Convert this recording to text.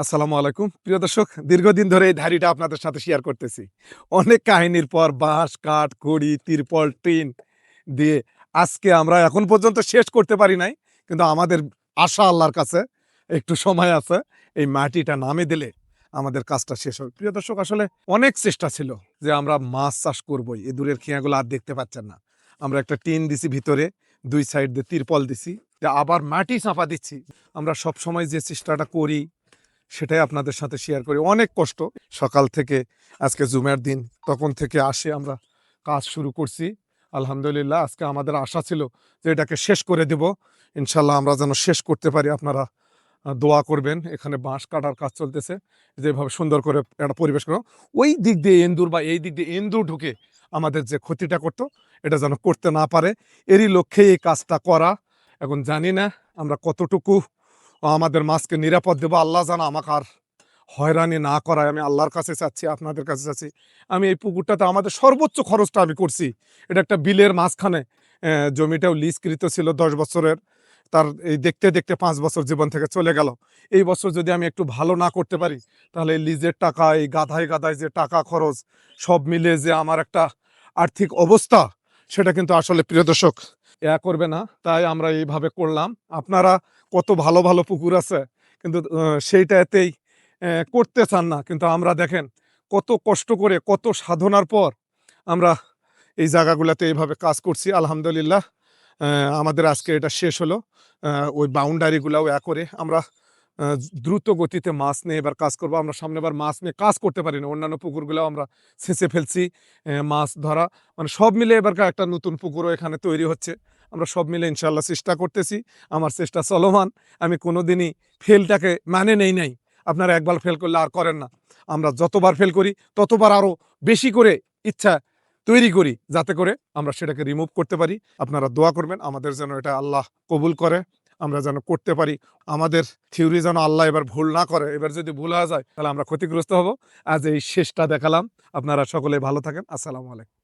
আসসালামু আলাইকুম। প্রিয় দর্শক, দীর্ঘদিন ধরে এই ধারিটা আপনাদের সাথে শেয়ার করতেছি। অনেক কাহিনীর পর বাঁশ, কাঠ, কড়ি, তিরপল, টিন দিয়ে আজকে আমরা এখন পর্যন্ত শেষ করতে পারি নাই, কিন্তু আমাদের আশা আল্লাহর কাছে একটু সময় আছে, এই মাটিটা নামে দিলে আমাদের কাজটা শেষ হবে। প্রিয় দর্শক, আসলে অনেক চেষ্টা ছিল যে আমরা মাছ চাষ করবোই, এই দূরের খেয়াগুলো আর দেখতে পাচ্ছেন না। আমরা একটা টিন দিছি ভিতরে, দুই সাইড দিয়ে তিরপল দিছি আবার মাটি চাপা দিচ্ছি। আমরা সব সময় যে চেষ্টাটা করি সেটাই আপনাদের সাথে শেয়ার করি। অনেক কষ্ট। সকাল থেকে আজকে জুমের দিন, তখন থেকে আসে আমরা কাজ শুরু করছি। আলহামদুলিল্লাহ, আজকে আমাদের আশা ছিল যে এটাকে শেষ করে দেব। ইনশাল্লাহ আমরা যেন শেষ করতে পারি। আপনারা দোয়া করবেন। এখানে বাঁশ কাটার কাজ চলতেছে। যেভাবে সুন্দর করে একটা পরিবেশ করো। ওই দিক দিয়ে এন্দুর বা এই দিক দিয়ে এন্দুর ঢুকে আমাদের যে ক্ষতিটা করতো, এটা যেন করতে না পারে। এরই লক্ষ্যে এই কাজটা করা। এখন জানি না আমরা কতটুকু আমাদের মাছকে নিরাপদ দেবো। আল্লাহ জানা আমাকে আর হয়রানি না করায়। আমি আল্লাহর কাছে চাচ্ছি, আপনাদের কাছে চাচ্ছি। আমি এই পুকুরটাতে আমাদের সর্বোচ্চ খরচটা আমি করছি। এটা একটা বিলের মাঝখানে জমিটাও লিজকৃত ছিল দশ বছরের। তার এই দেখতে দেখতে পাঁচ বছর জীবন থেকে চলে গেল। এই বছর যদি আমি একটু ভালো না করতে পারি, তাহলে এই লিজের টাকা, এই গাধায় গাধায় যে টাকা খরচ, সব মিলে যে আমার একটা আর্থিক অবস্থা, সেটা কিন্তু আসলে প্রিয় দর্শক ইয়া করবে না, তাই আমরা এইভাবে করলাম। আপনারা কত ভালো ভালো পুকুর আছে, কিন্তু সেইটাতেই করতে চান না। কিন্তু আমরা দেখেন, কত কষ্ট করে, কত সাধনার পর আমরা এই জায়গাগুলোতে এইভাবে কাজ করছি। আলহামদুলিল্লাহ আমাদের আজকে এটা শেষ হলো। ওই বাউন্ডারিগুলাও এ করে আমরা দ্রুত গতিতে মাছ নিয়ে এবার কাজ করব। আমরা সামনে এবার মাছ নিয়ে কাজ করতে পারি না। অন্যান্য পুকুরগুলো আমরা ছেঁচে ফেলছি মাছ ধরা মানে সব মিলে এবার একটা নতুন পুকুরও এখানে তৈরি হচ্ছে। আমরা সব মিলে ইনশাল্লাহ চেষ্টা করতেছি। আমার চেষ্টা চলমান। আমি কোনোদিনই ফেলটাকে মানে নেই নাই। আপনারা একবার ফেল করলে আর করেন না। আমরা যতবার ফেল করি, ততবার আরও বেশি করে ইচ্ছা তৈরি করি যাতে করে আমরা সেটাকে রিমুভ করতে পারি। আপনারা দোয়া করবেন, আমাদের যেন এটা আল্লাহ কবুল করে। আমরা যেন করতে পারি। আমাদের থিওরি যেন আল্লাহ এবার ভুল না করে। এবার যদি ভুল হয়ে যায়, তাহলে আমরা ক্ষতিগ্রস্ত হব। আজ এই শেষটা দেখালাম। আপনারা সকলে ভালো থাকেন। আসসালামু আলাইকুম।